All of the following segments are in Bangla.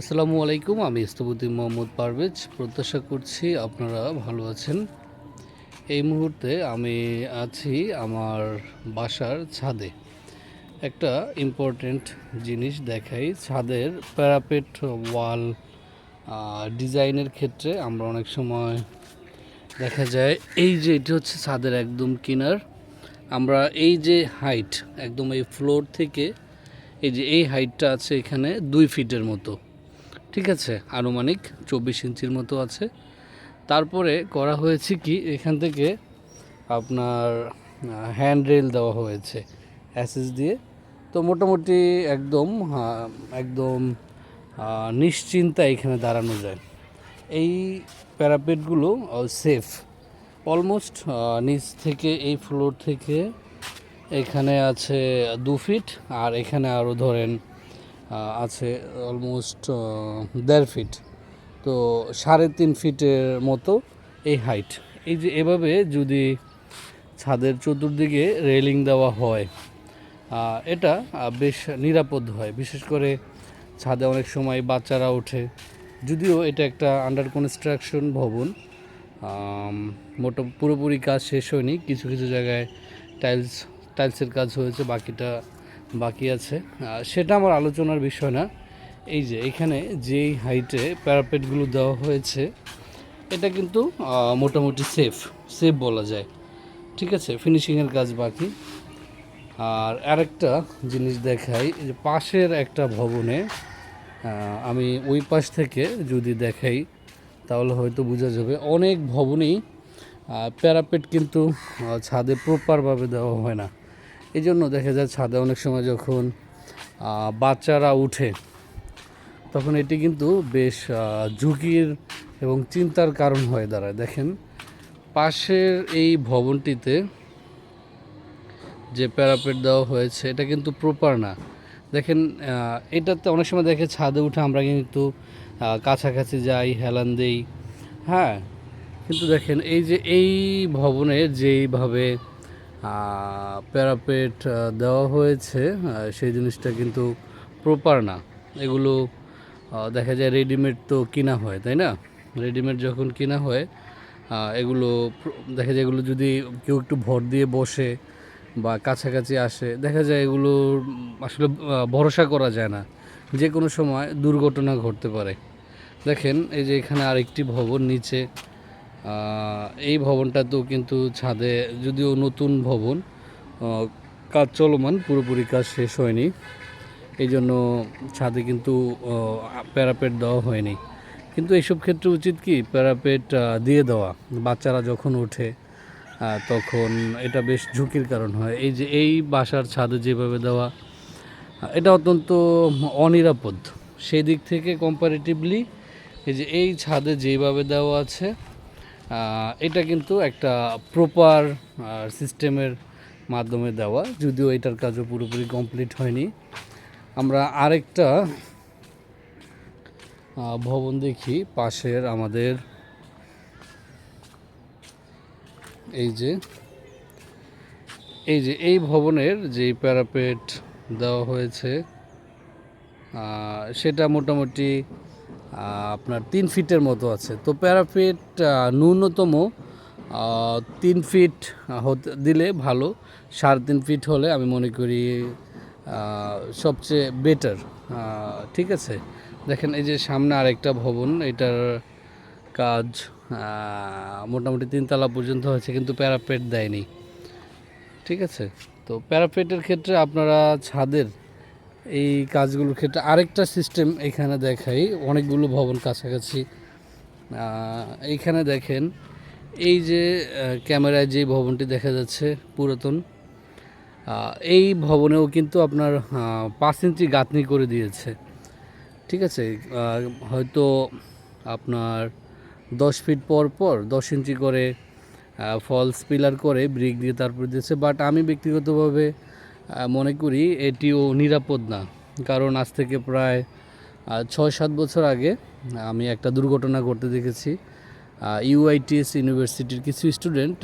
আসসালামু আলাইকুম, আমি ইস্তবুদ্দিন মোহাম্মদ পারভেজ। প্রত্যাশা করছি আপনারা ভালো আছেন। এই মুহূর্তে আমি আছি আমার বাসার ছাদে। একটা ইম্পর্টেন্ট জিনিস দেখাই। ছাদের প্যারাপেট ওয়াল ডিজাইনের ক্ষেত্রে আমরা অনেক সময় দেখা যায়, এই যে এটি হচ্ছে ছাদের একদম কিনার। আমরা এই যে হাইট একদম এই ফ্লোর থেকে, এই যে এই হাইটটা আছে এখানে দুই ফিটের মতো। ঠিক আছে, আনুমানিক চব্বিশ ইঞ্চির মতো আছে। তারপরে করা হয়েছে কি, এখান থেকে আপনার হ্যান্ড রেল দেওয়া হয়েছে অ্যাসেস দিয়ে। তো মোটামুটি একদম একদম নিশ্চিন্তা এখানে দাঁড়ানো যায়। এই প্যারাপেটগুলো সেফ অলমোস্ট নিচ থেকে, এই ফ্লোর থেকে এখানে আছে দু ফিট আর এখানে আরও ধরেন আছে অলমোস্ট দেড় ফিট তো সাড়ে তিন ফিটের মতো এই হাইট এই যে এভাবে যদি ছাদের চতুর্দিকে রেলিং দেওয়া হয় এটা বেশ নিরাপদ হয়। বিশেষ করে ছাদে অনেক সময় বাচ্চারা ওঠে। যদিও এটা একটা আন্ডার কনস্ট্রাকশন ভবন মোটা, পুরোপুরি কাজ শেষ হয়নি। কিছু কিছু জায়গায় টাইলস টাইলসের কাজ হয়েছে, বাকিটা বাকি আছে। সেটা আমার আলোচনার বিষয় না। এই যে এখানে যেই হাইটে প্যারাপেটগুলো দেওয়া হয়েছে, এটা কিন্তু মোটামুটি সেফ সেফ বলা যায়। ঠিক আছে? ফিনিশিংয়ের কাজ বাকি। আর আরেকটা জিনিস দেখাই, যে পাশের একটা ভবনে আমি ওই পাশ থেকে যদি দেখাই, তাহলে হয়তো বোঝা যাবে অনেক ভবনেই প্যারাপেট কিন্তু ছাদে প্রপারভাবে দেওয়া হয় না। এই জন্য দেখা যায় ছাদে অনেক সময় যখন বাচ্চারা উঠে, তখন এটি কিন্তু বেশ ঝুঁকির এবং চিন্তার কারণ হয়ে দাঁড়ায়। দেখেন, পাশের এই ভবনটিতে যে প্যারাপেট দেওয়া হয়েছে, এটা কিন্তু প্রপার না। দেখেন এটাতে অনেক সময় দেখে ছাদে উঠে আমরা কিন্তু কাছাকাছি যাই, হেলান দেই। হ্যাঁ কিন্তু দেখেন, এই যে এই ভবনে যেইভাবে প্যারাপেট দেওয়া হয়েছে সেই জিনিসটা কিন্তু প্রপার না। এগুলো দেখা যায় রেডিমেড তো কিনা হয়, তাই না? রেডিমেড যখন কিনা হয় এগুলো দেখা যায় এগুলো যদি কেউ একটু ভর দিয়ে বসে বা কাছাকাছি আসে, দেখা যায় এগুলো আসলে ভরসা করা যায় না। যে কোনো সময় দুর্ঘটনা ঘটতে পারে। দেখেন, এই যে এখানে আরেকটি ভবন, নিচে এই ভবনটাতেও কিন্তু ছাদে যদিও নতুন ভবন কাজ চলমান, পুরোপুরি কাজ শেষ হয়নি। এই জন্য ছাদে কিন্তু প্যারাপেট দেওয়া হয়নি। কিন্তু এইসব ক্ষেত্রে উচিত কি, প্যারাপেট দিয়ে দেওয়া। বাচ্চারা যখন ওঠে তখন এটা বেশ ঝুঁকির কারণ হয়। এই যে এই বাসার ছাদে যেভাবে দেওয়া, এটা অত্যন্ত অনিরাপদ। সেই দিক থেকে কম্পারেটিভলি এই যে এই ছাদে যেভাবে দেওয়া আছে এটা কিন্তু একটা প্রপার সিস্টেমের মাধ্যমে দেওয়া, যদিও এটার কাজও পুরোপুরি কমপ্লিট হয়নি। আমরা আরেকটা ভবন দেখি, পাশের আমাদের এই যে এই যে, এই ভবনের যে প্যারাপেট দেওয়া হয়েছে সেটা মোটামুটি আপনার তিন ফিটের মতো আছে। তো প্যারাপেট আহ, ন্যূনতম তিন ফিট হতে দিলে ভালো। সাড়ে তিন ফিট হলে আমি মনে করি সবচেয়ে বেটার। ঠিক আছে? দেখেন এই যে সামনে আরেকটা ভবন এটার কাজ মোটামুটি তিনতলা পর্যন্ত হয়েছে কিন্তু প্যারাপেট দেয়নি। ঠিক আছে? তো প্যারাপেটের ক্ষেত্রে আপনারা ছাদের এই কাজগুলোর ক্ষেত্রে আরেকটা সিস্টেম এখানে দেখাই, অনেকগুলো ভবন কাছাকাছি। এইখানে দেখেন, এই যে ক্যামেরায় যে ভবনটি দেখা যাচ্ছে, পুরাতন এই ভবনেও কিন্তু আপনার পাঁচ ইঞ্চি গাঁথনি করে দিয়েছে। ঠিক আছে? হয়তো আপনার দশ ফিট পর পর, দশ ইঞ্চি করে ফলস পিলার করে ব্রিক দিয়ে তারপর দিয়েছে বাট আমি ব্যক্তিগতভাবে মনে করি এটিও নিরাপদ না। কারণ আজ থেকে প্রায় ছয় সাত বছর আগে আমি একটা দুর্ঘটনা ঘটতে দেখেছি। ইউআইটিএস ইউনিভার্সিটির কিছু স্টুডেন্ট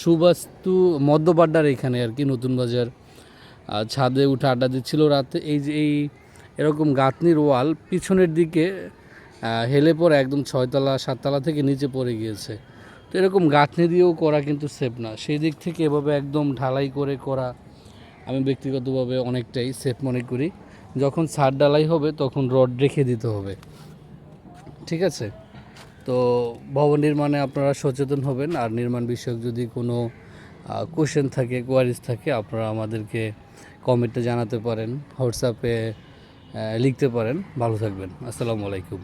সুবাস্তু মদ্যপাড্ডার এখানে আর কি নতুন বাজার ছাদে উঠে আড্ডা দিচ্ছিল রাতে। এই যে এই এরকম গাঁথনির ওয়াল পিছনের দিকে হেলে পড়ে একদম ছয়তলা, সাততলা থেকে নিচে পড়ে গিয়েছে। তো এরকম গাঁথনি দিয়েও করা কিন্তু সেফ না। সেই দিক থেকে এভাবে একদম ঢালাই করে করা আমি ব্যক্তিগতভাবে অনেকটাই সেফ মনে করি। যখন ছাদ ডালাই হবে, তখন রড রেখে দিতে হবে। ঠিক আছে? তো ভবন নির্মাণে আপনারা সচেতন হবেন। আর নির্মাণ বিষয়ক যদি কোনো কোশ্চেন থাকে কোয়ারিজ থাকে, আপনারা আমাদেরকে কমেন্টে জানাতে পারেন। হোয়াটসঅ্যাপে লিখতে পারেন। ভালো থাকবেন। আসসালামু আলাইকুম।